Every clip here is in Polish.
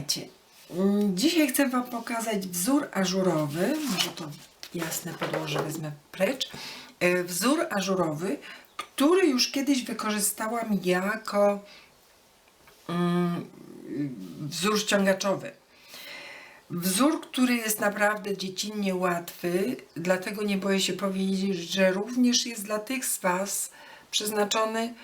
Witajcie. Mm, Dzisiaj chcę Wam pokazać wzór ażurowy. Może to jasne podłoże wezmę precz. E, Wzór ażurowy, który już kiedyś wykorzystałam jako mm, wzór ściągaczowy. Wzór, który jest naprawdę dziecinnie łatwy, dlatego nie boję się powiedzieć, że również jest dla tych z Was przeznaczony,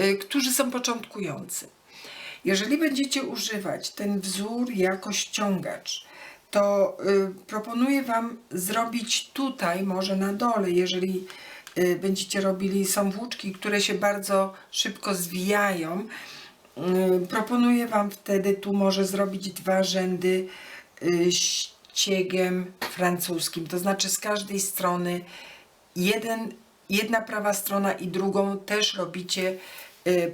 y, którzy są początkujący. Jeżeli będziecie używać ten wzór jako ściągacz, to y, proponuję Wam zrobić tutaj, może na dole, jeżeli y, będziecie robili, są włóczki, które się bardzo szybko zwijają, y, proponuję Wam wtedy tu może zrobić dwa rzędy ściegiem francuskim, to znaczy z każdej strony jeden, jedna prawa strona i drugą też robicie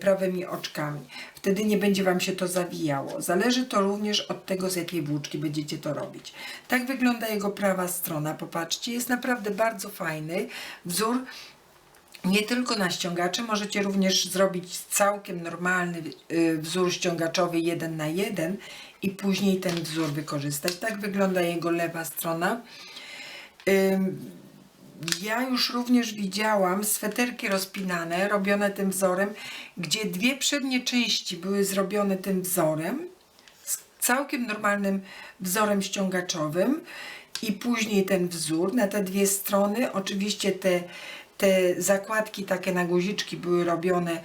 prawymi oczkami. Wtedy nie będzie Wam się to zawijało. Zależy to również od tego, z jakiej włóczki będziecie to robić. Tak wygląda jego prawa strona. Popatrzcie, jest naprawdę bardzo fajny wzór. Nie tylko na ściągacze, możecie również zrobić całkiem normalny y, wzór ściągaczowy jeden na jeden i później ten wzór wykorzystać. Tak wygląda jego lewa strona. Ja już również widziałam sweterki rozpinane, robione tym wzorem, gdzie dwie przednie części były zrobione tym wzorem, z całkiem normalnym wzorem ściągaczowym i później ten wzór na te dwie strony. Oczywiście te, te zakładki takie na guziczki były robione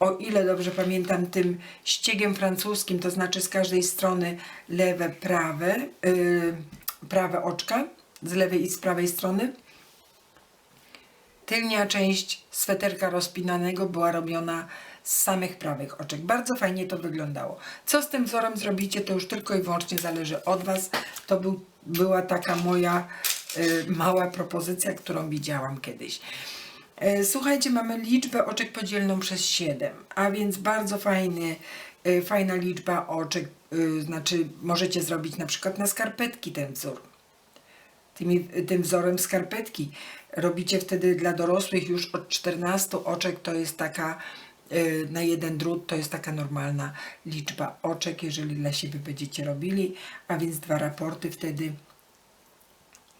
o ile dobrze pamiętam, tym ściegiem francuskim, to znaczy z każdej strony lewe, prawe, yy, prawe oczka, z lewej i z prawej strony. Tylnia część sweterka rozpinanego była robiona z samych prawych oczek. Bardzo fajnie to wyglądało. Co z tym wzorem zrobicie, to już tylko i wyłącznie zależy od Was. To był, była taka moja y, mała propozycja, którą widziałam kiedyś. E, Słuchajcie, mamy liczbę oczek podzielną przez 7, a więc bardzo fajny, y, fajna liczba oczek, y, znaczy możecie zrobić na przykład na skarpetki ten wzór tymi, tym wzorem skarpetki. Robicie wtedy dla dorosłych już od 14 oczek, to jest taka y, na jeden drut, to jest taka normalna liczba oczek, jeżeli dla siebie będziecie robili, a więc dwa raporty wtedy.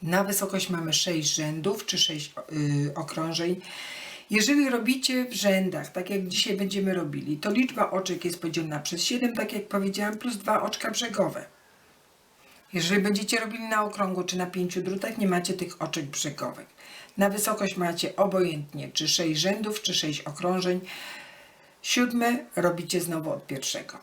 Na wysokość mamy 6 rzędów czy 6 y, okrążeń. Jeżeli robicie w rzędach, tak jak dzisiaj będziemy robili, to liczba oczek jest podzielona przez 7, tak jak powiedziałam, plus dwa oczka brzegowe. Jeżeli będziecie robili na okrągło czy na pięciu drutach, nie macie tych oczek brzegowych. Na wysokość macie obojętnie czy 6 rzędów, czy 6 okrążeń. Siódme robicie znowu od pierwszego.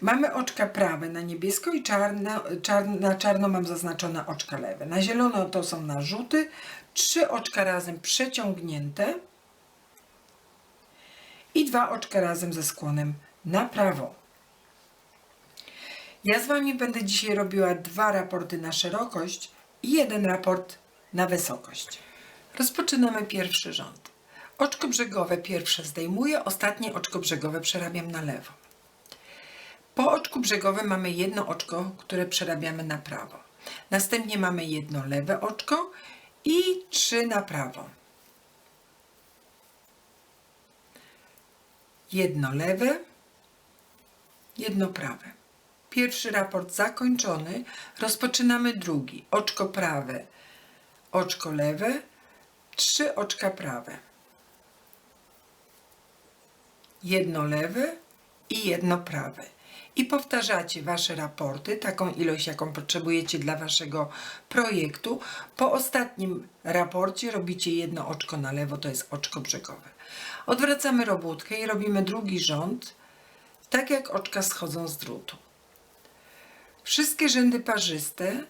Mamy oczka prawe na niebiesko i czarno, czar, na czarno mam zaznaczone oczka lewe. Na zielono to są narzuty. Trzy oczka razem przeciągnięte i dwa oczka razem ze skłonem na prawo. Ja z Wami będę dzisiaj robiła dwa raporty na szerokość i jeden raport na wysokość. Rozpoczynamy pierwszy rząd. Oczko brzegowe pierwsze zdejmuję, ostatnie oczko brzegowe przerabiam na lewo. Po oczku brzegowym mamy jedno oczko, które przerabiamy na prawo. Następnie mamy jedno lewe oczko i trzy na prawo. Jedno lewe, jedno prawe. Pierwszy raport zakończony. Rozpoczynamy drugi. Oczko prawe, oczko lewe, trzy oczka prawe. Jedno lewe i jedno prawe. I powtarzacie Wasze raporty, taką ilość, jaką potrzebujecie dla Waszego projektu. Po ostatnim raporcie robicie jedno oczko na lewo, to jest oczko brzegowe. Odwracamy robótkę i robimy drugi rząd, tak jak oczka schodzą z drutu. Wszystkie rzędy parzyste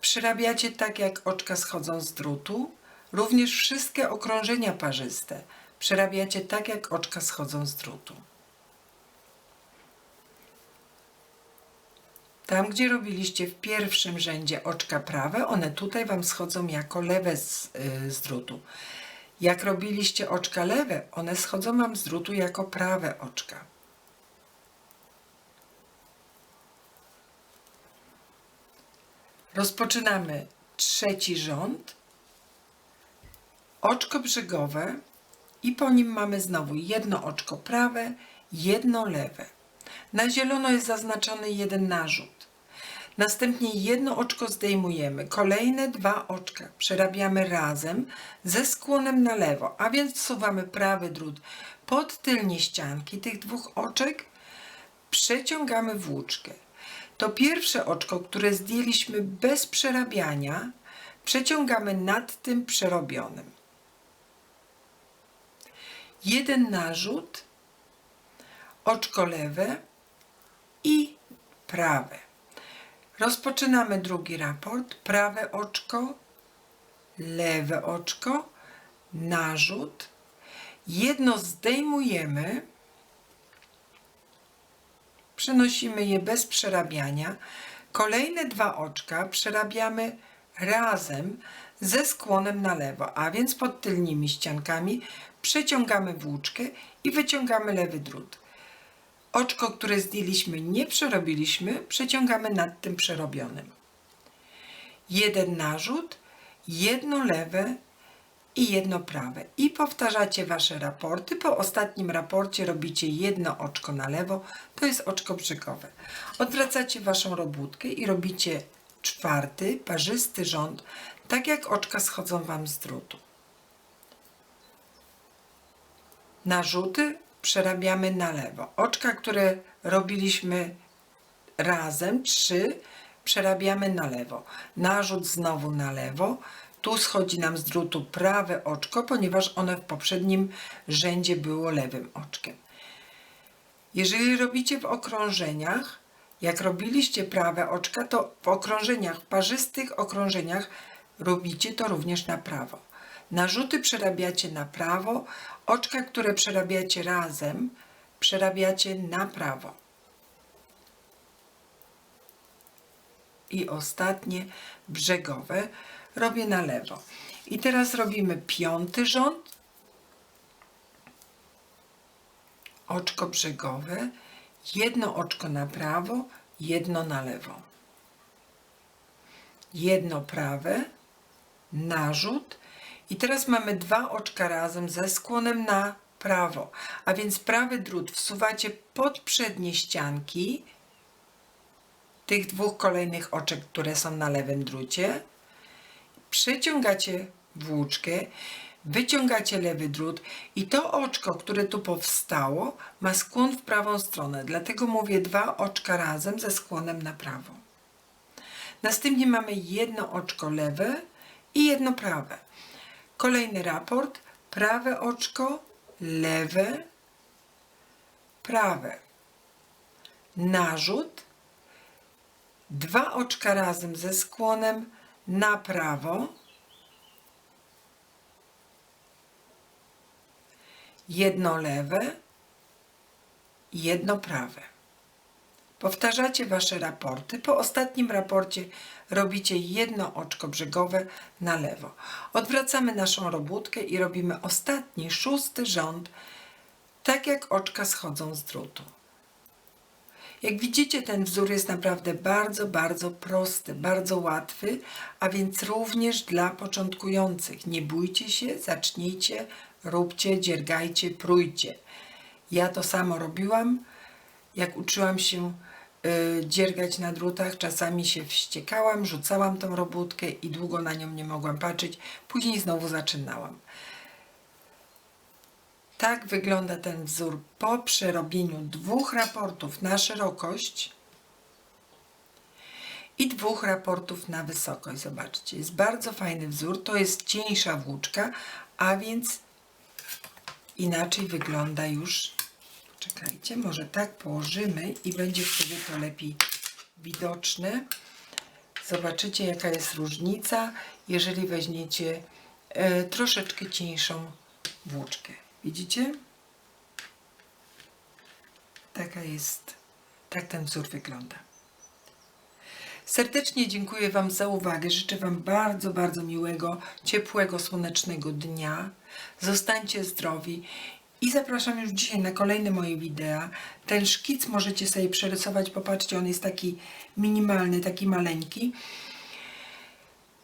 przerabiacie tak, jak oczka schodzą z drutu. Również wszystkie okrążenia parzyste przerabiacie tak, jak oczka schodzą z drutu. Tam, gdzie robiliście w pierwszym rzędzie oczka prawe, one tutaj Wam schodzą jako lewe z, y, z drutu. Jak robiliście oczka lewe, one schodzą Wam z drutu jako prawe oczka. Rozpoczynamy trzeci rząd. Oczko brzegowe i po nim mamy znowu jedno oczko prawe, jedno lewe. Na zielono jest zaznaczony jeden narzut. Następnie jedno oczko zdejmujemy, kolejne dwa oczka przerabiamy razem ze skłonem na lewo, a więc wsuwamy prawy drut pod tylnie ścianki tych dwóch oczek, przeciągamy włóczkę. To pierwsze oczko, które zdjęliśmy bez przerabiania, przeciągamy nad tym przerobionym. Jeden narzut, oczko lewe i prawe. Rozpoczynamy drugi raport. Prawe oczko, lewe oczko, narzut. Jedno zdejmujemy, przenosimy je bez przerabiania. Kolejne dwa oczka przerabiamy razem ze skłonem na lewo, a więc pod tylnymi ściankami przeciągamy włóczkę i wyciągamy lewy drut. Oczko, które zdjęliśmy, nie przerobiliśmy, przeciągamy nad tym przerobionym. Jeden narzut, jedno lewe i jedno prawe. I powtarzacie Wasze raporty. Po ostatnim raporcie robicie jedno oczko na lewo, to jest oczko brzygowe. Odwracacie Waszą robótkę i robicie czwarty, parzysty rząd, tak jak oczka schodzą Wam z drutu. narzuty przerabiamy na lewo. Oczka, które robiliśmy razem, trzy, przerabiamy na lewo. Narzut znowu na lewo. Tu schodzi nam z drutu prawe oczko, ponieważ one w poprzednim rzędzie było lewym oczkiem. Jeżeli robicie w okrążeniach, jak robiliście prawe oczka, to w okrążeniach, w parzystych okrążeniach robicie to również na prawo. Narzuty przerabiacie na prawo, oczka, które przerabiacie razem, przerabiacie na prawo. I ostatnie brzegowe robię na lewo. I teraz robimy piąty rząd. Oczko brzegowe, jedno oczko na prawo, jedno na lewo. Jedno prawe, narzut, i teraz mamy dwa oczka razem ze skłonem na prawo, a więc prawy drut wsuwacie pod przednie ścianki tych dwóch kolejnych oczek, które są na lewym drucie. Przeciągacie włóczkę, wyciągacie lewy drut i to oczko, które tu powstało, ma skłon w prawą stronę. Dlatego mówię dwa oczka razem ze skłonem na prawo. Następnie mamy jedno oczko lewe i jedno prawe. Kolejny raport. Prawe oczko, lewe, prawe. Narzut. Dwa oczka razem ze skłonem na prawo. Jedno lewe, jedno prawe. Powtarzacie Wasze raporty. Po ostatnim raporcie robicie jedno oczko brzegowe na lewo. Odwracamy naszą robótkę i robimy ostatni, szósty rząd, tak jak oczka schodzą z drutu. Jak widzicie, ten wzór jest naprawdę bardzo, bardzo prosty, bardzo łatwy, a więc również dla początkujących. Nie bójcie się, zacznijcie, róbcie, dziergajcie, prójcie. Ja to samo robiłam, jak uczyłam się y, dziergać na drutach, czasami się wściekałam, rzucałam tą robótkę i długo na nią nie mogłam patrzeć, później znowu zaczynałam. Tak wygląda ten wzór po przerobieniu dwóch raportów na szerokość i dwóch raportów na wysokość. Zobaczcie, jest bardzo fajny wzór. To jest cieńsza włóczka, a więc inaczej wygląda już. Czekajcie, może tak położymy i będzie wtedy to lepiej widoczne. Zobaczycie, jaka jest różnica, jeżeli weźmiecie e, troszeczkę cieńszą włóczkę. Widzicie? Taka jest, tak ten wzór wygląda. Serdecznie dziękuję Wam za uwagę. Życzę Wam bardzo, bardzo miłego, ciepłego, słonecznego dnia. Zostańcie zdrowi i zapraszam już dzisiaj na kolejne moje wideo. Ten szkic możecie sobie przerysować. Popatrzcie, on jest taki minimalny, taki maleńki.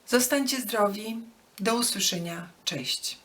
Zostańcie zdrowi. Do usłyszenia. Cześć.